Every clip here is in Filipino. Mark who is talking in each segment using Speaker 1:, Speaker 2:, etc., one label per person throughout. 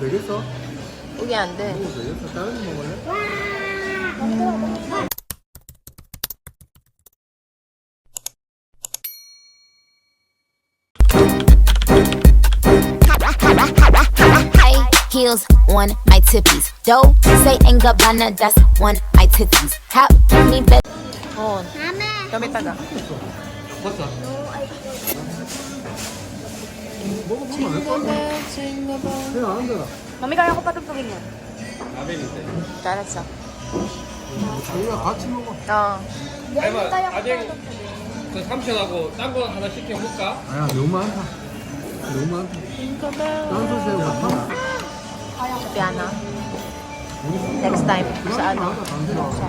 Speaker 1: 되겠어?
Speaker 2: 그게 안 돼.
Speaker 1: 먹어도 되겠어? 다른 거 먹을래?
Speaker 3: High heels on my tippies. Dough say ain't Gabbana, that's on my titties. How me bet.
Speaker 2: Oo. Kami taga.
Speaker 1: 봤어? 먹어보면 아니야? 그냥 안 되나?
Speaker 2: Mami, kaya ko patugtugin yan. 잘했어.
Speaker 1: 같이 먹어.
Speaker 4: 해봐 아직 그 삼촌하고 딴 거 하나 시켜 볼까?
Speaker 1: 아야 너무 많다 너무 많다 딴소시하고 같아
Speaker 2: Sa piano. Next time. Sa ano? Sa...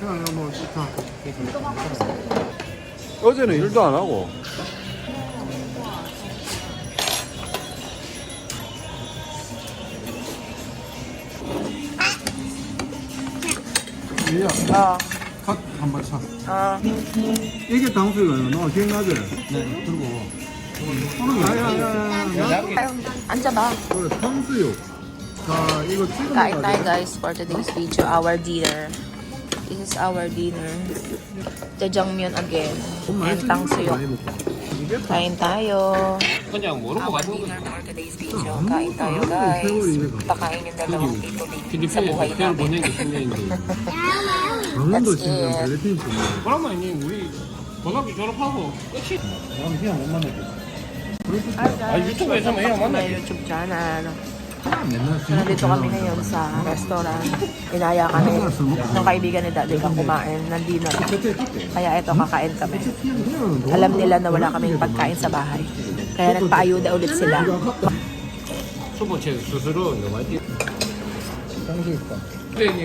Speaker 1: 그냥 뭐 좋다 어제는 일도 안 하고 이야
Speaker 2: Oo.
Speaker 1: 갓 한번 차
Speaker 2: Oo.
Speaker 1: 이게 당수이가요 너 기억나지? 네 들고 아야야야
Speaker 2: 앉aba.
Speaker 1: 그래 탕수육 자 이거 찍어 먹어야
Speaker 2: guys for today's video. Our dinner. This is our dinner. Jajangmyeon again. And tangsuyok.
Speaker 1: 이게
Speaker 2: Kain tayo.
Speaker 4: 그냥 모르고
Speaker 2: Our
Speaker 4: 가지고
Speaker 2: dinner for today's video. Kain tayo guys. Pakain yung dalawang tito din sa buhay
Speaker 4: 필리핀에 호텔 보낸
Speaker 2: namin.
Speaker 4: 게 10년인데
Speaker 1: 강원도
Speaker 2: That's
Speaker 1: 친구
Speaker 2: it.
Speaker 1: 필리핀 친구
Speaker 4: 그러면 이제 우리 고등학교 졸업하고 끝이
Speaker 1: 난 그냥 못 만났겠다
Speaker 4: 아, 유튜브에서 해야 만나.
Speaker 2: May YouTube channel.
Speaker 1: 맨날
Speaker 2: So, nandito kami ngayon sa restaurant. Inaya kami ng kaibigan ni Daddy kang kumain ng dinner. Kaya ito, kakain kami. Alam nila na wala kaming pagkain sa bahay. Kaya nagpaayuda ulit sila.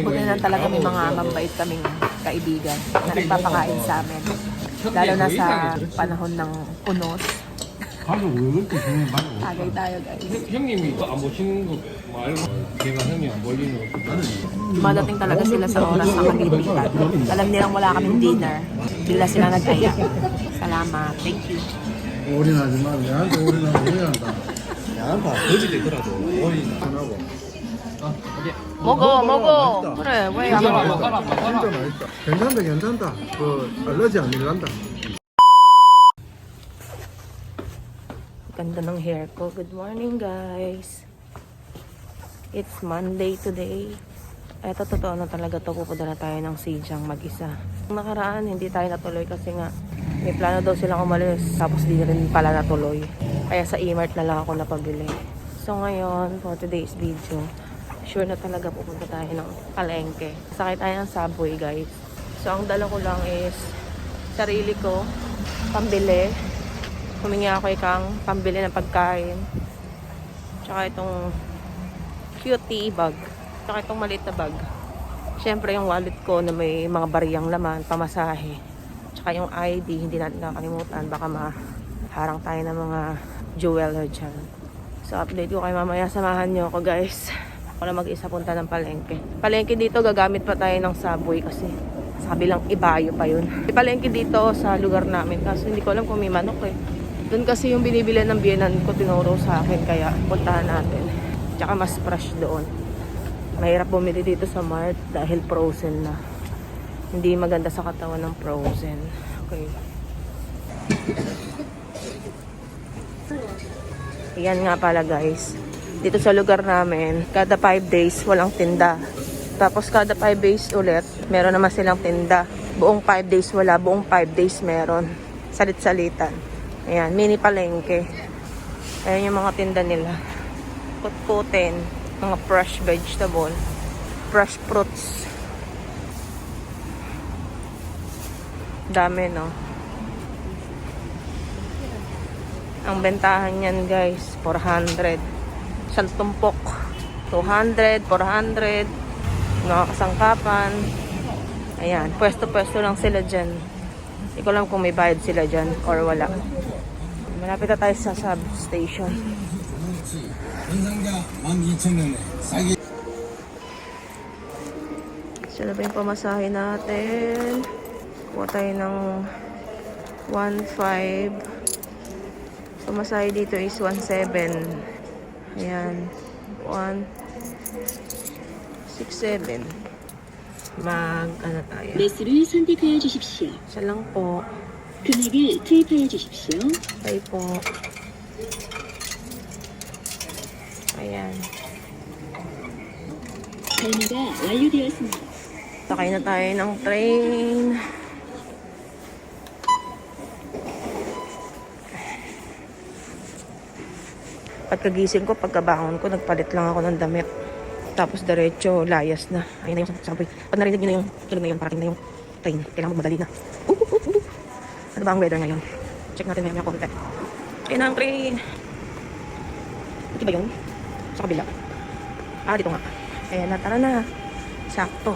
Speaker 2: Buti na talaga may mga mabait kaming kaibigan na nagpapakain sa amin. Lalo na sa panahon ng unos
Speaker 1: 가족 왜 그렇게 중요해 많이
Speaker 2: Tagay tayo guys.
Speaker 4: 형님이 안 보시는 거 말고 제가 형님 안 보이는 거
Speaker 2: Dumadating talaga sila sa oras ng kalipitan. Alam nilang wala kaming dinner. Bigla sila nag-aya. Salamat. Thank you.
Speaker 1: 올인하지 마 내한테 올인하면 올인한다
Speaker 4: 나한테 거지 되더라도 어린
Speaker 1: 하고
Speaker 2: 먹어, 먹어. 그래, 왜 안 먹어?
Speaker 1: 맛있다 괜찮다 괜찮다 그 알러지 안 일난다
Speaker 2: Ganda ng hair ko. Good morning, guys. It's Monday today. Eto, totoo na talaga to. Pupunta na tayo ng Sijang mag-isa. Nakaraan, hindi tayo natuloy kasi nga may plano daw silang umalis. Tapos di rin pala natuloy. Kaya sa e-mart na lang ako napabili. So ngayon, for today's video, sure na talaga pupunta tayo ng palengke. Sakay tayo ng subway, guys. So ang dala ko lang is sarili ko, pambili, humingi ako kay Kang pambili ng pagkain. Tsaka itong cutie bag. Tsaka itong maliit na bag. Siyempre yung wallet ko na may mga bariyang laman, pamasahe. Tsaka yung ID, hindi natin kakalimutan. Baka maharang tayo ng mga jeweler dyan. So update ko kayo mamaya. Samahan nyo ako guys. Ako na mag-isa punta ng palengke. Palengke dito, gagamit pa tayo ng subway kasi sa kabilang ibayo pa yun. Palengke dito sa lugar namin. Kaso hindi ko alam kung may manok eh. Doon kasi yung binibili ng biyenan ko tinuro sa akin kaya puntahan natin. Tsaka mas fresh doon. Mahirap bumili dito sa Mart dahil frozen na. Hindi maganda sa katawan ng frozen. Okay. Yan nga pala guys. Dito sa lugar namin, kada 5 days walang tinda. Tapos kada 5 days ulit, meron naman silang tinda. Buong 5 days wala, buong 5 days meron. Salit-salitan. Ayan, mini palengke. Ayan yung mga tinda nila. Kutkutin, mga fresh vegetable, fresh fruits. Dami, no? Ang bentahan niyan, guys, 400. Isang tumpok. 200, 400. Mga kasangkapan. Ayan, pwesto-pwesto lang sila dyan. Hindi ko alam kung may bayad sila dyan or wala. Malapit na tayo sa substation. Siya na ba yung pamasahe natin? Kuha tayo ng 1.5. Pamasahe dito is 1.7. Ayan. 1.67 Mag, ano tayo?
Speaker 5: 매수를 선택하여 주십시오.
Speaker 2: Siya lang po.
Speaker 5: 금액을 투입하여 주십시오.
Speaker 2: Tayo po. Ayan.
Speaker 5: 발매가 완료되었습니다.
Speaker 2: Sakay na tayo ng train. Pagkagising ko, pagkabangon ko, nagpalit lang ako ng damit. Tapos diretso, layas na. Ayun na yung subway. Pag narinig nyo na yung tulog na yun, parating na yung train. Kailangan magmadali na. Uh, uh, uh, uh. Ano ba ang weather ngayon? Check natin ngayon yung konti. Ayun na ang train. Ito ba yun? Sa kabila. Ah, dito nga. Ayan na, tara na. Sakto.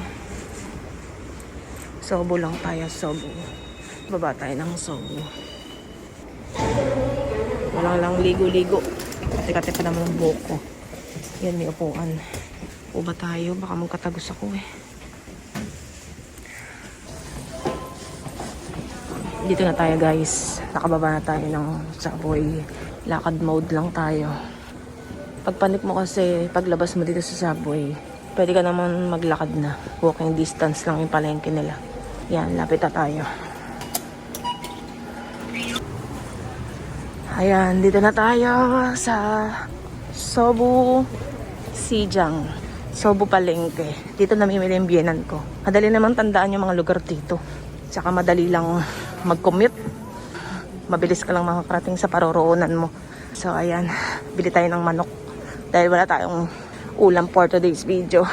Speaker 2: Sobo lang tayo, sobo. Baba tayo ng sobo. Walang lang ligo-ligo. Kati-kati pa naman ang buhok ko. Yan, may upuan. Upo ba tayo? Baka magkatagos ako eh. Dito na tayo guys. Nakababa na tayo ng subway. Lakad mode lang tayo. Pagpanik mo kasi, paglabas mo dito sa subway, pwede ka naman maglakad na. Walking distance lang yung palengke nila. Yan, lapit na tayo. Ayan, dito na tayo sa Sobu Sijang. Sobu Palengke. Dito namimili yung biyenan ko. Madali naman tandaan yung mga lugar dito. Tsaka madali lang mag-commute. Mabilis ka lang makakarating sa paroroonan mo. So, ayan. Bili tayo ng manok. Dahil wala tayong ulam for today's video.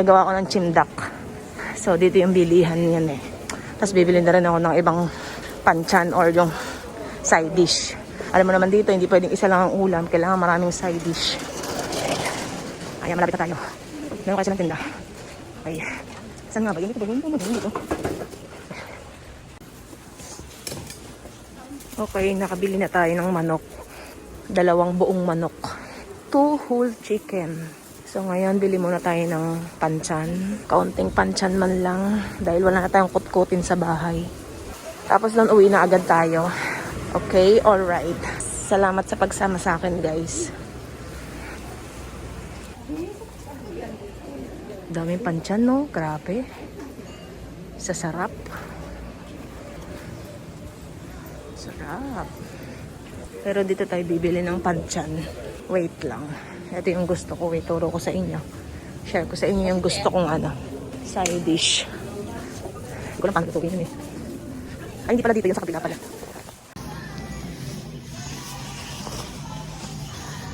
Speaker 2: Nagawa ko ng chimdak. So, dito yung bilihan yan eh. Tapos bibili na rin ako ng ibang panchan or yung side dish. Alam mo naman dito, hindi pwedeng isa lang ang ulam. Kailangan maraming side dish. Ayan, malapit na tayo. Meron kasi ng tinda. Okay. Saan nga ba? Yun dito ba? Yun dito ba? Yun dito. Okay, nakabili na tayo ng manok. Dalawang buong manok. Two whole chicken. So ngayon, bili muna tayo ng panchan. Kaunting panchan man lang. Dahil wala na tayong kutkutin sa bahay. Tapos doon uwi na agad tayo. Okay, alright. Salamat sa pagsama sa akin, guys. Daming panchan, no? Grabe. Sa sarap. Sarap. Pero dito tayo bibili ng panchan. Wait lang. Ito yung gusto ko. Wait, turo ko sa inyo. Share ko sa inyo yung gusto kong ano. Side dish. Hindi ko lang paano lutuin eh. Ay, hindi pala dito. Yung sa kabila pala.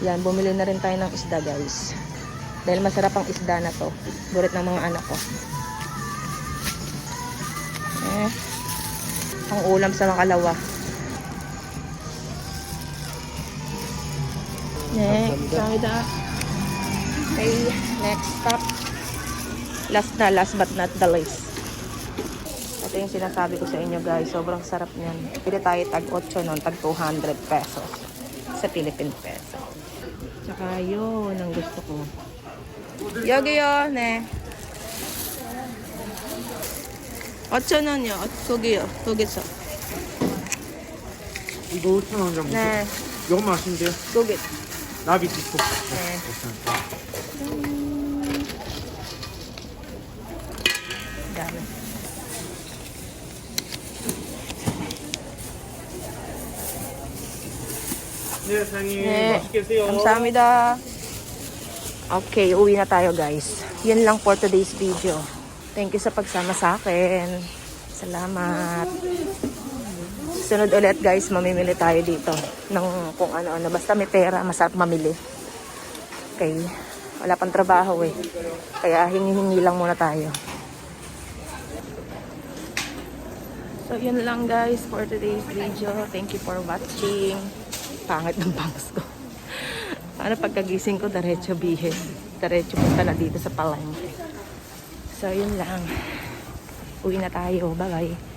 Speaker 2: Yan, bumili na rin tayo ng isda guys. Dahil masarap ang isda na to. Burit ng mga anak ko. Eh, ang ulam sa makalawa. Next, samida. Okay, next stop. Last na, last but not the least. Ito yung sinasabi ko sa inyo guys. Sobrang sarap niyan. Pili tayo tag 8 nun, tag 200 pesos. Sa Philippine peso. Tsaka yun ang gusto ko. 여기요, 네. 5,000원이요. 거기요. 거기서.
Speaker 1: 이거 5,000원 정도.
Speaker 2: 네.
Speaker 1: 이거 맛있는데요?
Speaker 2: 거기.
Speaker 1: 나비 디포.
Speaker 2: 네. dami.
Speaker 1: 네, 사장님.
Speaker 2: 네.
Speaker 1: 맛있게 드세요.
Speaker 2: 감사합니다. Okay, uwi na tayo guys. Yan lang for today's video. Thank you sa pagsama sa akin. Salamat. Sunod ulit guys, mamimili tayo dito ng kung ano-ano. Basta may pera, masarap mamili. Okay. Wala pang trabaho eh. Kaya hingi-hingi lang muna tayo. So, yun lang guys for today's video. Thank you for watching. Pangit ng bangs ko. Ano pagkagising ko, diretso bihin. Diretso punta na dito sa palengke. So, yun lang. Uwi na tayo. Bye-bye.